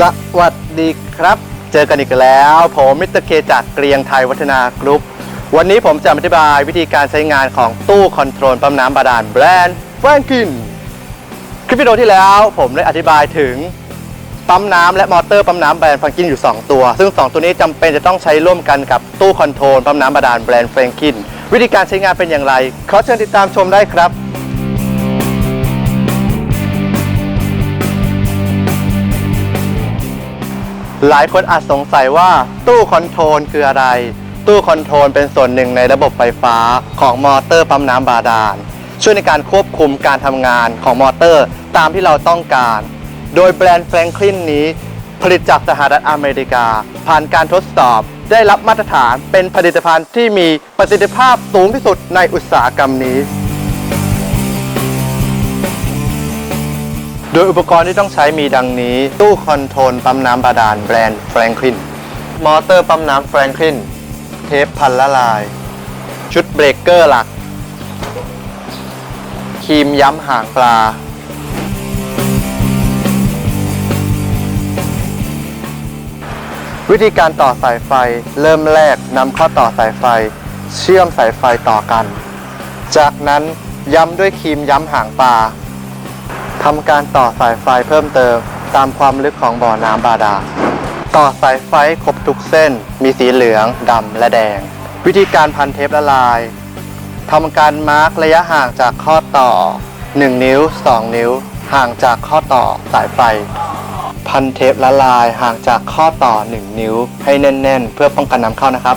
สวัสดีครับ เจอกันอีกแล้ว ผมมิสเตอร์เคจากเกรียงไทยวัฒนากรุ๊ป วันนี้ผมจะอธิบายวิธีการใช้งานของตู้คอนโทรลปั๊มน้ำบาดาลแบรนด์แฟรงกิน คลิปวิดีโอที่แล้วผมได้อธิบายถึงปั๊มน้ำและมอเตอร์ปั๊มน้ำแบรนด์แฟรงกินอยู่ 2 ตัว ซึ่ง 2 ตัวนี้จำเป็นจะต้องใช้ร่วมกันกับตู้คอนโทรลปั๊มน้ำบาดาลแบรนด์แฟรงกิน วิธีการใช้งานเป็นอย่างไร ขอเชิญติดตามชมได้ครับ หลายคนอาจสงสัยว่าตู้คอนโทรลคืออะไร ตู้คอนโทรลเป็นส่วนหนึ่งในระบบไฟฟ้าของมอเตอร์ปั๊มน้ำบาดาล ช่วยในการควบคุมการทำงานของมอเตอร์ตามที่เราต้องการ โดยแบรนด์แฟรงคลินนี้ผลิตจากสหรัฐอเมริกา ผ่านการทดสอบได้รับมาตรฐานเป็นผลิตภัณฑ์ที่มีประสิทธิภาพสูงที่สุดในอุตสาหกรรมนี้ โดยอุปกรณ์ที่ต้องใช้มีดังนี้ ตู้คอนโทรลปั๊มน้ำบาดาลแบรนด์แฟรงคลินมอเตอร์ปั๊มน้ำแฟรงคลินเทปพันละลาย ชุดเบรกเกอร์หลัก ครีมย้ำหางปลา วิธีการต่อสายไฟเริ่มแรกนำข้อต่อสายไฟ เชื่อมสายไฟต่อกัน จากนั้นย้ำด้วยครีมย้ำหางปลา ทำการต่อสายไฟเพิ่มเติม ตามความลึกของบ่อน้ำบาดาลต่อสายไฟครบทุกเส้น มีสีเหลืองดำและแดง วิธีการพันเทปละลายทำการมาร์กระยะห่างจากข้อต่อ 1 นิ้ว 2 นิ้ว ห่างจากข้อต่อสายไฟ พันเทปละลายห่างจากข้อต่อ 1 นิ้ว ให้แน่น ๆ เพื่อป้องกันน้ำเข้านะครับ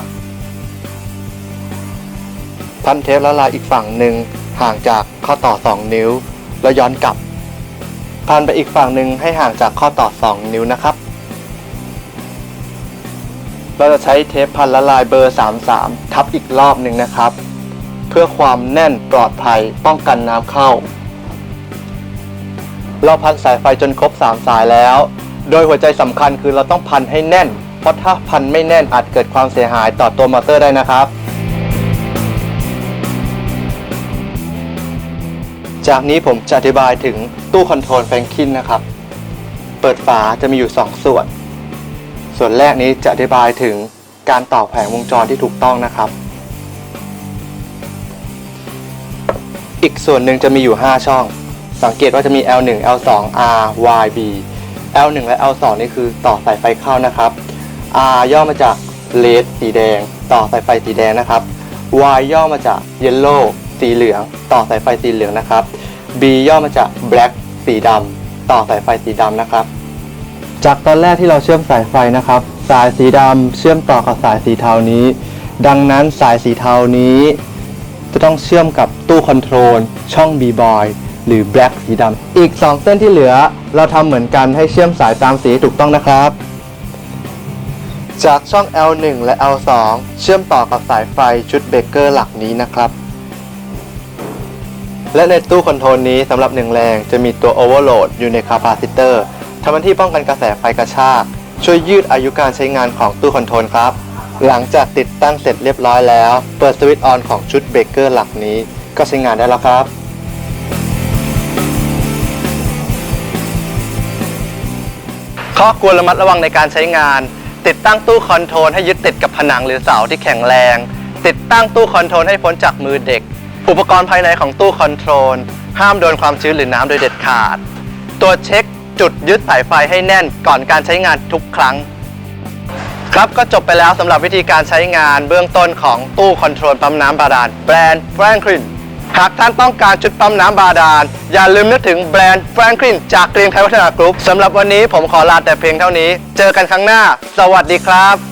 พันเทปละลายอีกฝั่งหนึ่งห่างจากข้อต่อ 2 นิ้ว แล้วย้อนกลับ พันไปอีกฝั่งหนึ่งให้ห่างจากข้อต่อ 2 นิ้วนะครับ เราจะใช้เทปพันละลายเบอร์ 33 ทับอีกรอบหนึ่งนะครับ เพื่อความแน่นปลอดภัยป้องกันน้ำเข้า เราพันสายไฟจนครบ 3 สายแล้ว โดยหัวใจสำคัญคือเราต้องพันให้แน่น เพราะถ้าพันไม่แน่นอาจเกิดความเสียหายต่อตัวมอเตอร์ได้นะครับ จากนี้ผมจะอธิบายถึงตู้คอนโทรลแฟรงคินนะครับ เปิดฝาจะมีอยู่ 2 ส่วน ส่วนแรกนี้จะอธิบายถึงการต่อแผงวงจรที่ถูกต้องนะครับ อีกส่วนหนึ่งจะมีอยู่ 5 ช่อง สังเกตว่าจะมี L1 L2 R Y B L1 และ L2 นี่คือต่อสายไฟเข้านะครับ R ย่อมาจาก Red สีแดง ต่อสายไฟสีแดงนะครับ Y ย่อมาจาก Yellow สีเหลือง ต่อสายไฟสีเหลืองนะครับ B ย่อมาจาก Black สีดำต่อสายไฟสีดำนะครับ จากตอนแรกที่เราเชื่อมสายไฟนะครับ สายสีดำเชื่อมต่อกับสายสีเทานี้ ดังนั้นสายสีเทานี้ จะต้องเชื่อมกับตู้คอนโทรลช่อง B-Boy หรือ Black สีดำอีก 2 เส้นที่เหลือ เราทำเหมือนกันให้เชื่อมสายตามสีถูกต้องนะครับ จากช่อง L1 และ L2 เชื่อมต่อกับสายไฟชุดเบรกเกอร์หลักนี้นะครับ และในตู้คอนโทรลนี้สำหรับหนึ่งแรงจะมีตัว Overload อยู่ในคาปาซิเตอร์ทำหน้าที่ป้องกันกระแสไฟกระชาก ช่วยยืดอายุการใช้งานของตู้คอนโทรลครับ หลังจากติดตั้งเสร็จเรียบร้อยแล้ว เปิดสวิตช์ออนของชุดเบรกเกอร์หลักนี้ ก็ใช้งานได้แล้วครับข้อควรระมัดระวังในการใช้งาน ติดตั้งตู้คอนโทรลให้ยึดติดกับผนังหรือเสาที่แข็งแรง ติดตั้งตู้คอนโทรลให้พ้นจากมือเด็ก อุปกรณ์ภายในของตู้คอนโทรล ห้ามโดนความชื้นหรือน้ำโดยเด็ดขาด ตัวเช็คจุดยึดสายไฟให้แน่นก่อนการใช้งานทุกครั้ง ครับก็จบไปแล้วสำหรับวิธีการใช้งานเบื้องต้นของตู้คอนโทรลปั๊มน้ำบาดาลแบรนด์แฟรงคลินหากท่านต้องการชุดปั๊มน้ำบาดาล อย่าลืมนึกถึงแบรนด์แฟรงคลินจากเกรียงไทยวัฒนากรุ๊ปสำหรับวันนี้ผมขอลาแต่เพียงเท่านี้ เจอกันครั้งหน้า สวัสดีครับ